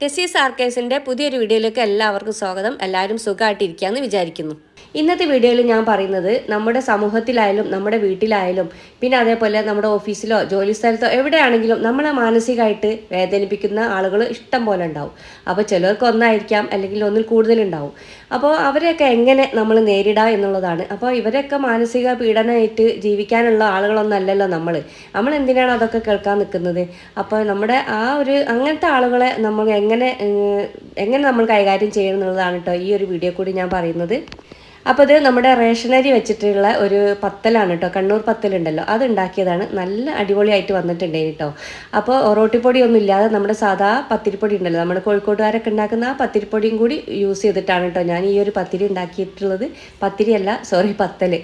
ടെസീസ് ആർക്കേഴ്സിന്റെ പുതിയൊരു വീഡിയോയിലേക്ക് എല്ലാവർക്കും സ്വാഗതം. എല്ലാവരും സുഖമായിട്ടിരിക്കുകയെന്ന് വിചാരിക്കുന്നു. ഇന്നത്തെ വീഡിയോയിൽ ഞാൻ പറയുന്നത് നമ്മുടെ സമൂഹത്തിലായാലും നമ്മുടെ വീട്ടിലായാലും പിന്നെ അതേപോലെ നമ്മുടെ ഓഫീസിലോ ജോലി സ്ഥലത്തോ എവിടെയാണെങ്കിലും നമ്മളെ മാനസികമായിട്ട് വേദനിപ്പിക്കുന്ന ആളുകൾ ഇഷ്ടം പോലെ ഉണ്ടാവും. അപ്പോൾ ചിലർക്ക് ഒന്നായിരിക്കാം അല്ലെങ്കിൽ ഒന്നിൽ കൂടുതലുണ്ടാവും അപ്പോൾ അവരെയൊക്കെ എങ്ങനെ നമ്മൾ നേരിടാം എന്നുള്ളതാണ്. അപ്പോൾ ഇവരൊക്കെ മാനസിക പീഡനമായിട്ട് ജീവിക്കാനുള്ള ആളുകളൊന്നും അല്ലല്ലോ നമ്മൾ. നമ്മൾ എന്തിനാണ് അതൊക്കെ കേൾക്കാൻ നിൽക്കുന്നത്? അപ്പോൾ നമ്മുടെ ആ ഒരു അങ്ങനത്തെ ആളുകളെ നമ്മൾ എങ്ങനെ എങ്ങനെ നമ്മൾ കൈകാര്യം ചെയ്യണം എന്നുള്ളതാണ് കേട്ടോ ഈ ഒരു വീഡിയോ കൂടി ഞാൻ പറയുന്നത്. അപ്പോൾ ഇത് നമ്മുടെ റേഷനരി വെച്ചിട്ടുള്ള ഒരു പത്തലാണ് കേട്ടോ കണ്ണൂർ പത്തലുണ്ടല്ലോ. അത് ഉണ്ടാക്കിയതാണ്. നല്ല അടിപൊളിയായിട്ട് വന്നിട്ടുണ്ട് കേട്ടോ. അപ്പോൾ ഒറോട്ടിപ്പൊടി ഒന്നും ഇല്ലാതെ നമ്മുടെ സാധാ പത്തിരിപ്പൊടി ഉണ്ടല്ലോ നമ്മുടെ കോഴിക്കോട്ടുകാരൊക്കെ ഉണ്ടാക്കുന്ന ആ പത്തിരിപ്പൊടിയും കൂടി യൂസ് ചെയ്തിട്ടാണ് കേട്ടോ ഞാൻ ഈ ഒരു പത്തിരി ഉണ്ടാക്കിയിട്ടുള്ളത്. പത്തിരിയല്ല സോറി പത്തൽ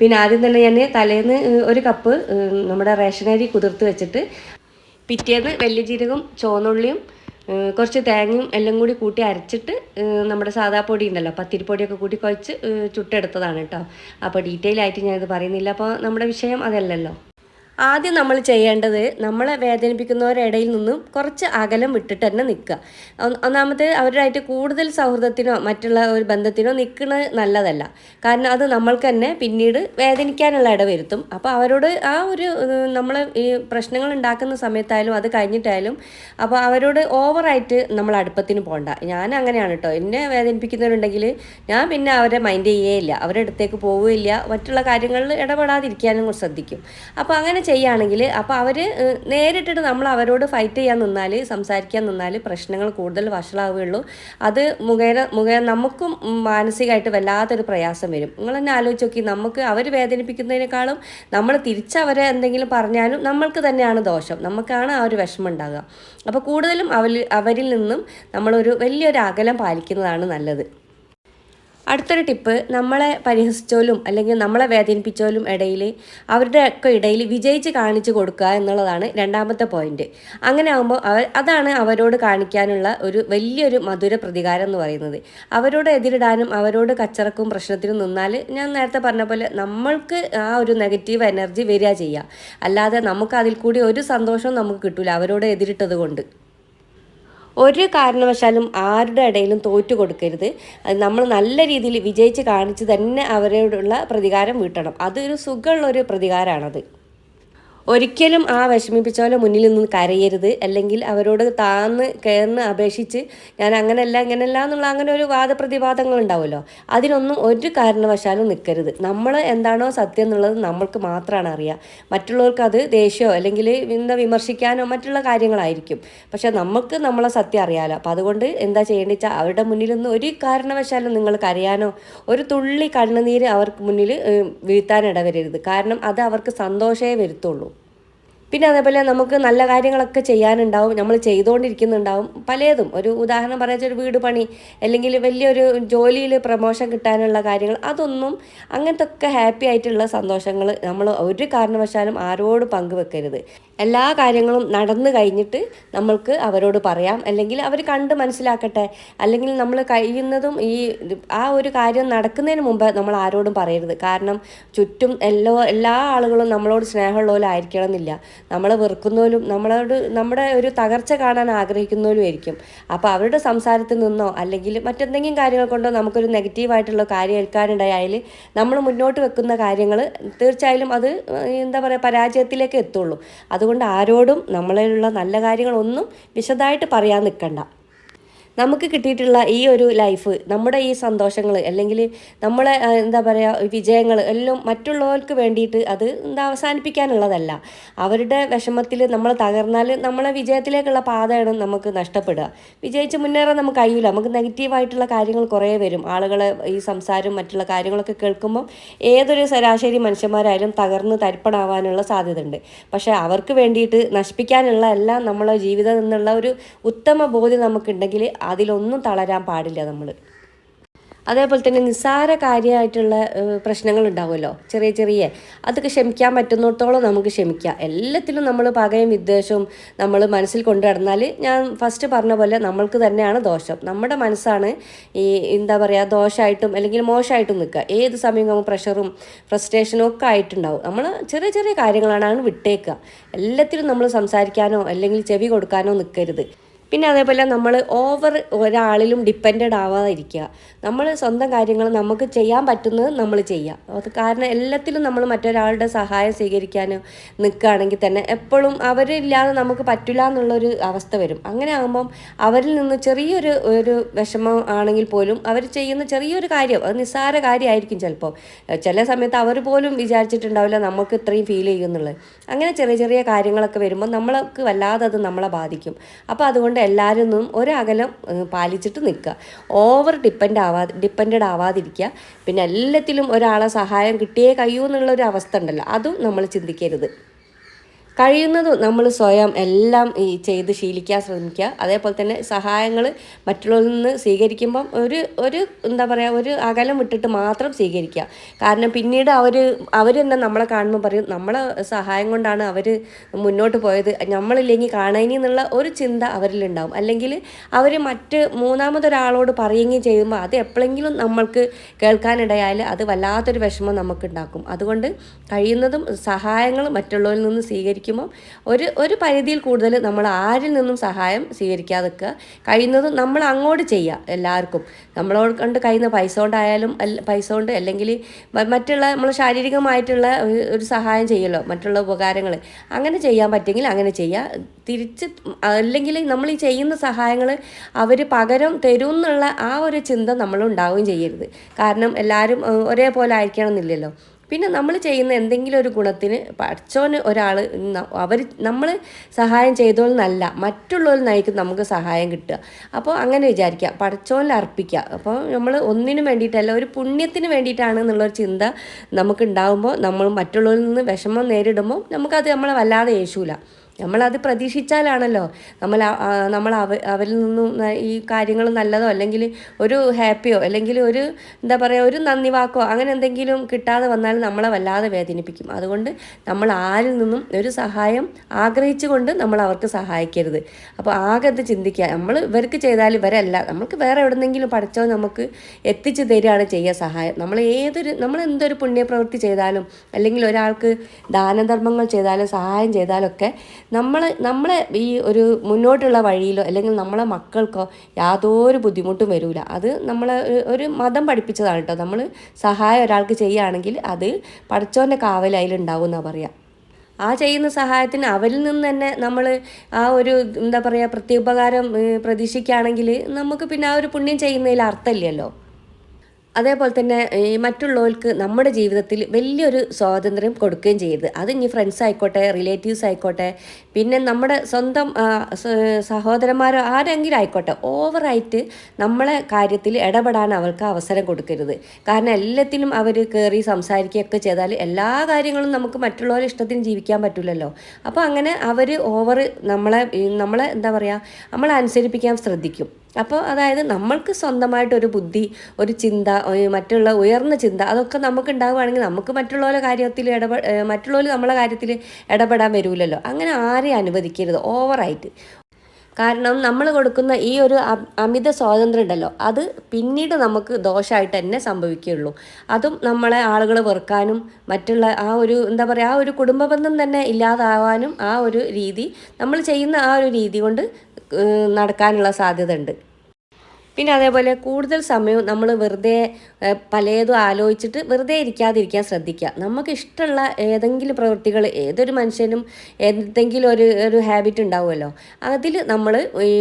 പിന്നെ ആദ്യം തന്നെ ഞാൻ തലേന്ന് ഒരു കപ്പ് നമ്മുടെ റേഷനരി കുതിർത്ത് വെച്ചിട്ട് പിറ്റേന്ന് വലിയ ജീരകം ചുവന്നുള്ളിയും കുറച്ച് തേങ്ങയും എല്ലാം കൂടി കൂട്ടി അരച്ചിട്ട് നമ്മുടെ സാധാ പൊടി ഉണ്ടല്ലോ പത്തിരിപ്പൊടിയൊക്കെ കൂട്ടി കുഴച്ച് ചുട്ടെടുത്തതാണ് കേട്ടോ. അപ്പോൾ ഡീറ്റെയിൽ ആയിട്ട് ഞാനിത് പറയുന്നില്ല. അപ്പോൾ നമ്മുടെ വിഷയം അതല്ലല്ലോ. ആദ്യം നമ്മൾ ചെയ്യേണ്ടത് നമ്മളെ വേദനിപ്പിക്കുന്നവരുടെ ഇടയിൽ നിന്നും കുറച്ച് അകലം വിട്ടിട്ട് തന്നെ നിൽക്കുക. ഒന്നാമത്തെ ഒന്നാമത് അവരുമായിട്ട് കൂടുതൽ സൗഹൃദത്തിനോ മറ്റുള്ള ഒരു ബന്ധത്തിനോ നിൽക്കുന്നത് നല്ലതല്ല. കാരണം അത് നമ്മൾക്ക് തന്നെ പിന്നീട് വേദനിക്കാനുള്ള ഇട വരുത്തും. അപ്പോൾ അവരോട് ആ ഒരു നമ്മൾ ഈ പ്രശ്നങ്ങൾ ഉണ്ടാക്കുന്ന സമയത്തായാലും അത് കഴിഞ്ഞിട്ടായാലും അപ്പോൾ അവരോട് ഓവറായിട്ട് നമ്മൾ അടുപ്പത്തിന് പോകണ്ട. ഞാൻ അങ്ങനെയാണ് കേട്ടോ എന്നെ വേദനിപ്പിക്കുന്നവരുണ്ടെങ്കിൽ ഞാൻ പിന്നെ അവരെ മൈൻഡ് ചെയ്യേയില്ല അവരുടെ അടുത്തേക്ക് പോവുകയില്ല. മറ്റുള്ള കാര്യങ്ങളിൽ ഇടപെടാതിരിക്കാനും ശ്രദ്ധിക്കും. അപ്പോൾ അങ്ങനെ ചെയ്യുകയാണെങ്കിൽ അപ്പോൾ അവർ നേരിട്ടിട്ട് നമ്മൾ അവരോട് ഫൈറ്റ് ചെയ്യാൻ നിന്നാൽ സംസാരിക്കാൻ നിന്നാൽ പ്രശ്നങ്ങൾ കൂടുതൽ വഷളാവുകയുള്ളൂ. അത് മുഖേന മുഖേന നമുക്കും മാനസികമായിട്ട് വല്ലാത്തൊരു പ്രയാസം വരും. നിങ്ങൾ തന്നെ ആലോചിച്ച് നോക്കി നമുക്ക് അവർ വേദനിപ്പിക്കുന്നതിനേക്കാളും നമ്മൾ തിരിച്ചവരെ എന്തെങ്കിലും പറഞ്ഞാലും നമ്മൾക്ക് തന്നെയാണ് ദോഷം. നമുക്കാണ് ആ ഒരു വിഷമം ഉണ്ടാകുക അപ്പോൾ കൂടുതലും അവരിൽ അവരിൽ നിന്നും നമ്മളൊരു വലിയൊരു അകലം പാലിക്കുന്നതാണ് നല്ലത്. അടുത്തൊരു ടിപ്പ് നമ്മളെ പരിഹസിച്ചോലും അല്ലെങ്കിൽ നമ്മളെ വേദനിപ്പിച്ചോലും ഇടയിൽ അവരുടെ ഒക്കെ ഇടയിൽ വിജയിച്ച് കാണിച്ചു കൊടുക്കുക എന്നുള്ളതാണ് രണ്ടാമത്തെ പോയിന്റ് അങ്ങനെ ആകുമ്പോൾ അവർ അതാണ് അവരോട് കാണിക്കാനുള്ള ഒരു വലിയൊരു മധുര പ്രതികാരം എന്ന് പറയുന്നത്. അവരോട് എതിരിടാനും അവരോട് കച്ചറക്കും പ്രശ്നത്തിനും നിന്നാൽ ഞാൻ നേരത്തെ പറഞ്ഞ പോലെ നമ്മൾക്ക് ആ ഒരു നെഗറ്റീവ് എനർജി വരിക ചെയ്യുക അല്ലാതെ നമുക്ക് അതിൽ കൂടി ഒരു സന്തോഷവും നമുക്ക് കിട്ടില്ല അവരോട് എതിരിട്ടത് കൊണ്ട്. ഒരു കാരണവശാലും ആരുടെ ഇടയിലും തോറ്റു കൊടുക്കരുത്. അത് നമ്മൾ നല്ല രീതിയിൽ വിജയിച്ച് കാണിച്ച് തന്നെ അവരോടുള്ള പ്രതികാരം വീട്ടണം. അതൊരു സുഖമുള്ള ഒരു പ്രതികാരമാണത് ഒരിക്കലും ആ വിഷമിപ്പിച്ചവരെ മുന്നിൽ നിന്ന് കരയരുത്. അല്ലെങ്കിൽ അവരോട് താന്ന് കയർന്ന് അപേക്ഷിച്ച് ഞാൻ അങ്ങനെയല്ല ഇങ്ങനെയല്ല എന്നുള്ള അങ്ങനെ ഒരു വാദപ്രതിവാദങ്ങൾ ഉണ്ടാവുമല്ലോ. അതിനൊന്നും ഒരു കാരണവശാലും നിൽക്കരുത്. നമ്മൾ എന്താണോ സത്യം എന്നുള്ളത് നമ്മൾക്ക് മാത്രമാണ് അറിയുക മറ്റുള്ളവർക്ക് അത് ദേഷ്യമോ അല്ലെങ്കിൽ എന്താ വിമർശിക്കാനോ മറ്റുള്ള കാര്യങ്ങളായിരിക്കും. പക്ഷെ നമുക്ക് നമ്മളെ സത്യം അറിയാമല്ലോ അപ്പം അതുകൊണ്ട് എന്താ ചെയ്യേണ്ടത് വെച്ചാൽ അവരുടെ മുന്നിൽ നിന്ന് ഒരു കാരണവശാലും നിങ്ങൾ കരയാനോ ഒരു തുള്ളി കണ്ണുനീര് അവർക്ക് മുന്നിൽ വീഴ്ത്താനിടവരരുത് കാരണം അത് അവർക്ക് സന്തോഷമേ വരുത്തുള്ളൂ. പിന്നെ അതേപോലെ നമുക്ക് നല്ല കാര്യങ്ങളൊക്കെ ചെയ്യാനുണ്ടാവും നമ്മൾ ചെയ്തുകൊണ്ടിരിക്കുന്നുണ്ടാവും പലതും. ഒരു ഉദാഹരണം പറയാച്ച ഒരു വീട് പണി അല്ലെങ്കിൽ വലിയൊരു ജോലിയിൽ പ്രമോഷൻ കിട്ടാനുള്ള കാര്യങ്ങൾ അതൊന്നും അങ്ങനത്തെ ഒക്കെ ഹാപ്പി ആയിട്ടുള്ള സന്തോഷങ്ങൾ നമ്മൾ ഒരു കാരണവശാലും ആരോട് പങ്കുവെക്കരുത്. എല്ലാ കാര്യങ്ങളും നടന്നു കഴിഞ്ഞിട്ട് നമ്മൾക്ക് അവരോട് പറയാം. അല്ലെങ്കിൽ അവർ കണ്ട് മനസ്സിലാക്കട്ടെ. അല്ലെങ്കിൽ നമ്മൾ കഴിയുന്നതും ഈ ആ ഒരു കാര്യം നടക്കുന്നതിന് മുമ്പ് നമ്മൾ ആരോടും പറയരുത്. കാരണം ചുറ്റും എല്ലാ എല്ലാ ആളുകളും നമ്മളോട് സ്നേഹമുള്ളവരായിരിക്കണം എന്നില്ല. നമ്മളെ വെറുക്കുന്നവരും നമ്മളോട് നമ്മുടെ ഒരു തകർച്ച കാണാൻ ആഗ്രഹിക്കുന്നവരും ആയിരിക്കും. അപ്പോൾ അവരുടെ സംസാരത്തിൽ നിന്നോ അല്ലെങ്കിൽ മറ്റെന്തെങ്കിലും കാര്യങ്ങൾ കൊണ്ടോ നമുക്കൊരു നെഗറ്റീവായിട്ടുള്ള കാര്യം ഏൽക്കാനുണ്ടായാൽ നമ്മൾ മുന്നോട്ട് വെക്കുന്ന കാര്യങ്ങൾ തീർച്ചയായും അത് എന്താ പറയുക പരാജയത്തിലേക്ക് എത്തുള്ളൂ. അതുകൊണ്ട് ആരോടും നമ്മളിലുള്ള നല്ല കാര്യങ്ങളൊന്നും വിശദമായിട്ട് പറയാൻ നിൽക്കണ്ട. നമുക്ക് കിട്ടിയിട്ടുള്ള ഈ ഒരു ലൈഫ് നമ്മുടെ ഈ സന്തോഷങ്ങൾ അല്ലെങ്കിൽ നമ്മളെ എന്താ പറയുക വിജയങ്ങൾ എല്ലാം മറ്റുള്ളവർക്ക് വേണ്ടിയിട്ട് അത് എന്താ അവസാനിപ്പിക്കാനുള്ളതല്ല. അവരുടെ വിഷമത്തിൽ നമ്മൾ തകർന്നാൽ നമ്മളെ വിജയത്തിലേക്കുള്ള പാതയാണ് നമുക്ക് നഷ്ടപ്പെടുക. വിജയിച്ച് മുന്നേറാൻ നമുക്ക് കഴിയില്ല നമുക്ക് നെഗറ്റീവായിട്ടുള്ള കാര്യങ്ങൾ കുറേ വരും. ആളുകളെ ഈ സംസാരം മറ്റുള്ള കാര്യങ്ങളൊക്കെ കേൾക്കുമ്പം ഏതൊരു ശരാശരി മനുഷ്യന്മാരായാലും തകർന്ന് തരിപ്പണാവാനുള്ള സാധ്യതയുണ്ട്. പക്ഷേ അവർക്ക് വേണ്ടിയിട്ട് നശിപ്പിക്കാനുള്ള എല്ലാം നമ്മളെ ജീവിതം എന്നുള്ള ഒരു ഉത്തമ ബോധ്യം നമുക്കുണ്ടെങ്കിൽ അതിലൊന്നും തളരാൻ പാടില്ല നമ്മൾ അതേപോലെ തന്നെ നിസ്സാര കാര്യമായിട്ടുള്ള പ്രശ്നങ്ങൾ ഉണ്ടാവുമല്ലോ ചെറിയ ചെറിയ. അതൊക്കെ ക്ഷമിക്കാൻ പറ്റുന്നിടത്തോളം നമുക്ക് ക്ഷമിക്കാം. എല്ലാത്തിലും നമ്മൾ പകയും വിദ്വേഷവും നമ്മൾ മനസ്സിൽ കൊണ്ടു നടന്നാൽ ഞാൻ ഫസ്റ്റ് പറഞ്ഞ പോലെ നമ്മൾക്ക് തന്നെയാണ് ദോഷം. നമ്മുടെ മനസ്സാണ് ഈ എന്താ പറയുക ദോഷമായിട്ടും അല്ലെങ്കിൽ മോശമായിട്ടും നിൽക്കുക. ഏത് സമയം നമുക്ക് പ്രഷറും ഫ്രസ്ട്രേഷനും ഒക്കെ ആയിട്ടുണ്ടാവും. നമ്മൾ ചെറിയ ചെറിയ കാര്യങ്ങളാണ് വിട്ടേക്കുക. എല്ലാത്തിലും നമ്മൾ സംസാരിക്കാനോ അല്ലെങ്കിൽ ചെവി കൊടുക്കാനോ നിൽക്കരുത്. പിന്നെ അതേപോലെ നമ്മൾ ഓവർ ഒരാളിലും ഡിപ്പെൻഡഡ് ആവാതിരിക്കുക. നമ്മൾ സ്വന്തം കാര്യങ്ങൾ നമുക്ക് ചെയ്യാൻ പറ്റുന്നത് നമ്മൾ ചെയ്യുക. അത് കാരണം എല്ലാത്തിലും നമ്മൾ മറ്റൊരാളുടെ സഹായം സ്വീകരിക്കാനും നിൽക്കുകയാണെങ്കിൽ തന്നെ എപ്പോഴും അവരില്ലാതെ നമുക്ക് പറ്റില്ല എന്നുള്ളൊരു അവസ്ഥ വരും. അങ്ങനെ ആകുമ്പം അവരിൽ നിന്ന് ചെറിയൊരു ഒരു വിഷമം ആണെങ്കിൽ പോലും അവർ ചെയ്യുന്ന ചെറിയൊരു കാര്യം അത് നിസ്സാര കാര്യമായിരിക്കും ചിലപ്പോൾ. ചില സമയത്ത് അവർ പോലും വിചാരിച്ചിട്ടുണ്ടാവില്ല നമുക്ക് ഇത്രയും ഫീൽ ചെയ്യുന്നുള്ളത്. അങ്ങനെ ചെറിയ ചെറിയ കാര്യങ്ങളൊക്കെ വരുമ്പോൾ നമ്മൾക്ക് വല്ലാതെ അത് നമ്മളെ ബാധിക്കും. അപ്പോൾ അതുകൊണ്ട് എല്ലാവരും നിന്നും ഒരകലം പാലിച്ചിട്ട് നിൽക്കുക. ഓവർ ഡിപ്പെൻഡ് ആവാ ഡിപ്പെൻഡ് ആവാതിരിക്കുക. പിന്നെ എല്ലാത്തിലും ഒരാളെ സഹായം കിട്ടിയേ കഴിയൂ എന്നുള്ളൊരു അവസ്ഥ ഉണ്ടല്ലോ. അതും നമ്മൾ ചിന്തിക്കരുത്. കഴിയുന്നതും നമ്മൾ സ്വയം എല്ലാം ഈ ചെയ്ത് ശീലിക്കാൻ ശ്രമിക്കുക. അതേപോലെ തന്നെ സഹായങ്ങൾ മറ്റുള്ളവരിൽ നിന്ന് സ്വീകരിക്കുമ്പം ഒരു ഒരു എന്താ പറയുക ഒരു അകലം വിട്ടിട്ട് മാത്രം സ്വീകരിക്കുക. കാരണം പിന്നീട് അവർ അവർ തന്നെ നമ്മളെ കാണുമ്പോൾ പറയും നമ്മളെ സഹായം കൊണ്ടാണ് അവർ മുന്നോട്ട് പോയത്. നമ്മളില്ലെങ്കിൽ കാണാനി എന്നുള്ള ഒരു ചിന്ത അവരിലുണ്ടാവും. അല്ലെങ്കിൽ അവർ മറ്റ് മൂന്നാമതൊരാളോട് പറയുകയും ചെയ്യുമ്പോൾ അത് എപ്പോഴെങ്കിലും നമ്മൾക്ക് കേൾക്കാനിടയാൽ അത് വല്ലാത്തൊരു വിഷമം നമുക്കുണ്ടാക്കും. അതുകൊണ്ട് കഴിയുന്നതും സഹായങ്ങൾ മറ്റുള്ളവരിൽ നിന്ന് സ്വീകരിക്കുമ്പോൾ ഒരു ഒരു പരിധിയിൽ കൂടുതൽ നമ്മൾ ആരിൽ നിന്നും സഹായം സ്വീകരിക്കാതെ നിൽക്കുക കഴിയുന്നതും നമ്മൾ അങ്ങോട്ട് ചെയ്യുക എല്ലാവർക്കും. നമ്മളോട് കൊണ്ട് കഴിയുന്ന പൈസ കൊണ്ടായാലും പൈസ കൊണ്ട് അല്ലെങ്കിൽ മറ്റുള്ള നമ്മൾ ശാരീരികമായിട്ടുള്ള ഒരു- സഹായം ചെയ്യലോ മറ്റുള്ള ഉപകാരങ്ങൾ. അങ്ങനെ ചെയ്യാൻ പറ്റുമെങ്കിൽ അങ്ങനെ ചെയ്യുക. തിരിച്ച് അല്ലെങ്കിൽ നമ്മൾ ഈ ചെയ്യുന്ന സഹായങ്ങൾ അവർ പകരം തരും എന്നുള്ള ആ ഒരു ചിന്ത നമ്മൾ നമ്മളുണ്ടാവുകയും ചെയ്യരുത്. കാരണം എല്ലാവരും ഒരേപോലെ ആയിരിക്കണം എന്നില്ലല്ലോ പിന്നെ നമ്മൾ ചെയ്യുന്ന എന്തെങ്കിലും ഒരു ഗുണത്തിന് പഠിച്ചോന് ഒരാൾ അവർ നമ്മൾ സഹായം ചെയ്തോളെന്നല്ല മറ്റുള്ളവരിൽ നയിക്കും നമുക്ക് സഹായം കിട്ടുക. അപ്പോൾ അങ്ങനെ വിചാരിക്കുക പഠിച്ചോനിൽ അർപ്പിക്കുക അപ്പോൾ നമ്മൾ ഒന്നിനും വേണ്ടിയിട്ടല്ല ഒരു പുണ്യത്തിന് വേണ്ടിയിട്ടാണ് എന്നുള്ളൊരു ചിന്ത നമുക്ക് ഉണ്ടാകുമ്പോൾ നമ്മൾ മറ്റുള്ളവരിൽ നിന്ന് വിഷമം നേരിടുമ്പോൾ നമുക്കത് നമ്മളെ വല്ലാതെ യേശൂല നമ്മളത് പ്രതീക്ഷിച്ചാലാണല്ലോ. നമ്മൾ നമ്മൾ അവ അവരിൽ നിന്നും ഈ കാര്യങ്ങൾ നല്ലതോ അല്ലെങ്കിൽ ഒരു ഹാപ്പിയോ അല്ലെങ്കിൽ ഒരു എന്താ പറയുക ഒരു നന്ദി വാക്കോ അങ്ങനെ എന്തെങ്കിലും കിട്ടാതെ വന്നാൽ നമ്മളെ വല്ലാതെ വേദനിപ്പിക്കും. അതുകൊണ്ട് നമ്മൾ ആരിൽ നിന്നും ഒരു സഹായം ആഗ്രഹിച്ചുകൊണ്ട് നമ്മൾ അവർക്ക് സഹായിക്കരുത്. അപ്പോൾ ആകെ അത് ചിന്തിക്കുക നമ്മൾ ഇവർക്ക് ചെയ്താൽ ഇവരല്ല. നമുക്ക് വേറെ എവിടെന്നെങ്കിലും പഠിച്ചോ നമുക്ക് എത്തിച്ചു തരികയാണ് ചെയ്യുക സഹായം. നമ്മൾ ഏതൊരു നമ്മൾ എന്തൊരു പുണ്യപ്രവൃത്തി ചെയ്താലും അല്ലെങ്കിൽ ഒരാൾക്ക് ദാനധർമ്മങ്ങൾ ചെയ്താലും സഹായം ചെയ്താലും ഒക്കെ നമ്മൾ നമ്മളെ ഈ ഒരു മുന്നോട്ടുള്ള വഴിയിലോ അല്ലെങ്കിൽ നമ്മളെ മക്കൾക്കോ യാതൊരു ബുദ്ധിമുട്ടും വരില്ല അത് നമ്മൾ ഒരു- മതം പഠിപ്പിച്ചതാണ് കേട്ടോ നമ്മൾ സഹായം ഒരാൾക്ക് ചെയ്യുകയാണെങ്കിൽ അത് പഠിച്ചോന്റെ കാവൽ അതിലുണ്ടാവും എന്നാണ് പറയുക ആ ചെയ്യുന്ന സഹായത്തിന് അവരിൽ നിന്ന് തന്നെ നമ്മൾ ആ ഒരു എന്താ പറയുക പ്രത്യുപകാരം പ്രതീക്ഷിക്കുകയാണെങ്കിൽ നമുക്ക് പിന്നെ ആ ഒരു പുണ്യം ചെയ്യുന്നതിൽ അർത്ഥമില്ലല്ലോ. അതേപോലെ തന്നെ ഈ മറ്റുള്ളവർക്ക് നമ്മുടെ ജീവിതത്തിൽ വലിയൊരു സ്വാതന്ത്ര്യം കൊടുക്കുകയും ചെയ്യരുത് അത് ഇനി ഫ്രണ്ട്സ് ആയിക്കോട്ടെ റിലേറ്റീവ്സ് ആയിക്കോട്ടെ പിന്നെ നമ്മുടെ സ്വന്തം സഹോദരന്മാരോ ആരെങ്കിലും ആയിക്കോട്ടെ ഓവറായിട്ട് നമ്മളെ കാര്യത്തിൽ ഇടപെടാൻ അവർക്ക് അവസരം കൊടുക്കരുത്. കാരണം എല്ലാത്തിനും അവർ കയറി സംസാരിക്കുകയൊക്കെ ചെയ്താൽ എല്ലാ കാര്യങ്ങളും നമുക്ക് മറ്റുള്ളവരുടെ ഇഷ്ടത്തിന് ജീവിക്കാൻ പറ്റില്ലല്ലോ അപ്പോൾ അങ്ങനെ അവർ ഓവർ നമ്മളെ നമ്മളെ എന്താ പറയുക നമ്മളെ അനുസരിപ്പിക്കാൻ ശ്രദ്ധിക്കും. അപ്പോൾ അതായത് നമ്മൾക്ക് സ്വന്തമായിട്ടൊരു ബുദ്ധി ഒരു ചിന്ത മറ്റുള്ള ഉയർന്ന ചിന്ത അതൊക്കെ നമുക്ക് ഉണ്ടാവുകയാണെങ്കിൽ നമുക്ക് മറ്റുള്ളവരെ കാര്യത്തിൽ ഇടപെ മറ്റുള്ളവർ നമ്മളെ കാര്യത്തിൽ ഇടപെടാൻ വരില്ലല്ലോ അങ്ങനെ ആരെയും അനുവദിക്കരുത്. ഓവറായിട്ട് കാരണം നമ്മൾ കൊടുക്കുന്ന ഈ ഒരു അമിത സ്വാതന്ത്ര്യം ഉണ്ടല്ലോ അത് പിന്നീട് നമുക്ക് ദോഷമായിട്ട് തന്നെ സംഭവിക്കുകയുള്ളൂ. അതും നമ്മളെ ആളുകൾ വെറുക്കാനും മറ്റുള്ള ആ ഒരു എന്താ പറയുക ആ ഒരു കുടുംബബന്ധം തന്നെ ഇല്ലാതാവാനും ആ ഒരു രീതി നമ്മൾ ചെയ്യുന്ന ആ ഒരു രീതി കൊണ്ട് നടക്കാനുള്ള സാധ്യത ഉണ്ട് പിന്നെ അതേപോലെ കൂടുതൽ സമയവും നമ്മൾ വെറുതെ പലതും ആലോചിച്ചിട്ട് വെറുതെ ഇരിക്കാതിരിക്കാൻ ശ്രദ്ധിക്കുക. നമുക്ക് ഇഷ്ടമുള്ള ഏതെങ്കിലും പ്രവൃത്തികൾ ഏതൊരു മനുഷ്യനും എന്തെങ്കിലും ഒരു ഒരു ഹാബിറ്റ് ഉണ്ടാവുമല്ലോ അതിൽ നമ്മൾ ഈ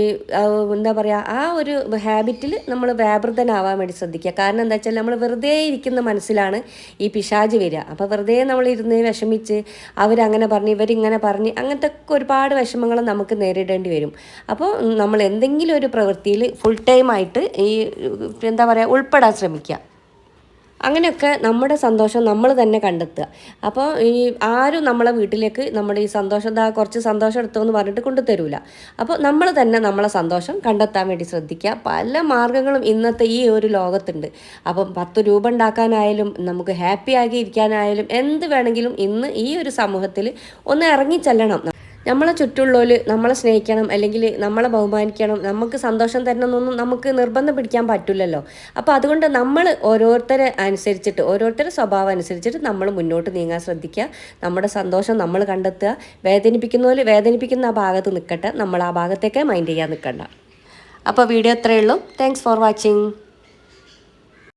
എന്താ പറയുക ആ ഒരു ഹാബിറ്റിൽ നമ്മൾ വ്യാപൃതനാവാൻ വേണ്ടി ശ്രദ്ധിക്കുക. കാരണം എന്താ വെച്ചാൽ നമ്മൾ വെറുതെ ഇരിക്കുന്ന മനസ്സിലാണ് ഈ പിശാജ് വരിക. അപ്പോൾ വെറുതെ നമ്മൾ ഇരുന്ന് വിഷമിച്ച് അവരങ്ങനെ പറഞ്ഞ് ഇവരിങ്ങനെ പറഞ്ഞ് അങ്ങനത്തെ ഒക്കെ ഒരുപാട് വിഷമങ്ങൾ നമുക്ക് നേരിടേണ്ടി വരും. അപ്പോൾ നമ്മൾ എന്തെങ്കിലും ഒരു പ്രവൃത്തിയിൽ ഫുൾ ടൈം ആയിട്ട് ഈ എന്താ പറയുക ഉൾപ്പെടാൻ ശ്രമിക്കുക. അങ്ങനെയൊക്കെ നമ്മുടെ സന്തോഷം നമ്മൾ തന്നെ കണ്ടെത്തുക. അപ്പോൾ ഈ ആരും നമ്മളെ വീട്ടിലേക്ക് നമ്മുടെ ഈ സന്തോഷം ദാ കുറച്ച് സന്തോഷം എടുത്തോ എന്ന് പറഞ്ഞിട്ട് കൊണ്ടുതരൂല അപ്പോൾ നമ്മൾ തന്നെ നമ്മളെ സന്തോഷം കണ്ടെത്താൻ വേണ്ടി ശ്രദ്ധിക്കുക. പല മാർഗങ്ങളും ഇന്നത്തെ ഈ ഒരു ലോകത്തുണ്ട്. അപ്പം പത്ത് രൂപ ഉണ്ടാക്കാനായാലും നമുക്ക് ഹാപ്പി ആക്കി ഇരിക്കാനായാലും എന്ത് വേണമെങ്കിലും ഇന്ന് ഈ ഒരു സമൂഹത്തിൽ ഒന്ന് ഇറങ്ങി ഇറങ്ങിച്ചെല്ലണം നമ്മളെ ചുറ്റുള്ളവർ നമ്മളെ സ്നേഹിക്കണം അല്ലെങ്കിൽ നമ്മളെ ബഹുമാനിക്കണം നമുക്ക് സന്തോഷം തരണമെന്നൊന്നും നമുക്ക് നിർബന്ധം പിടിക്കാൻ പറ്റില്ലല്ലോ അപ്പോൾ അതുകൊണ്ട് നമ്മൾ ഓരോരുത്തരെ അനുസരിച്ചിട്ട് ഓരോരുത്തരുടെ സ്വഭാവം അനുസരിച്ചിട്ട് നമ്മൾ മുന്നോട്ട് നീങ്ങാൻ ശ്രദ്ധിക്കുക. നമ്മുടെ സന്തോഷം നമ്മൾ കണ്ടെത്തുക. വേദനിപ്പിക്കുന്ന പോലെ വേദനിപ്പിക്കുന്ന ആ ഭാഗത്ത് നിൽക്കട്ടെ നമ്മൾ ആ ഭാഗത്തേക്കേ മൈൻഡ് ചെയ്യാൻ നിൽക്കണ്ട അപ്പോൾ വീഡിയോ ഇത്രയേ ഉള്ളൂ. Thanks for watching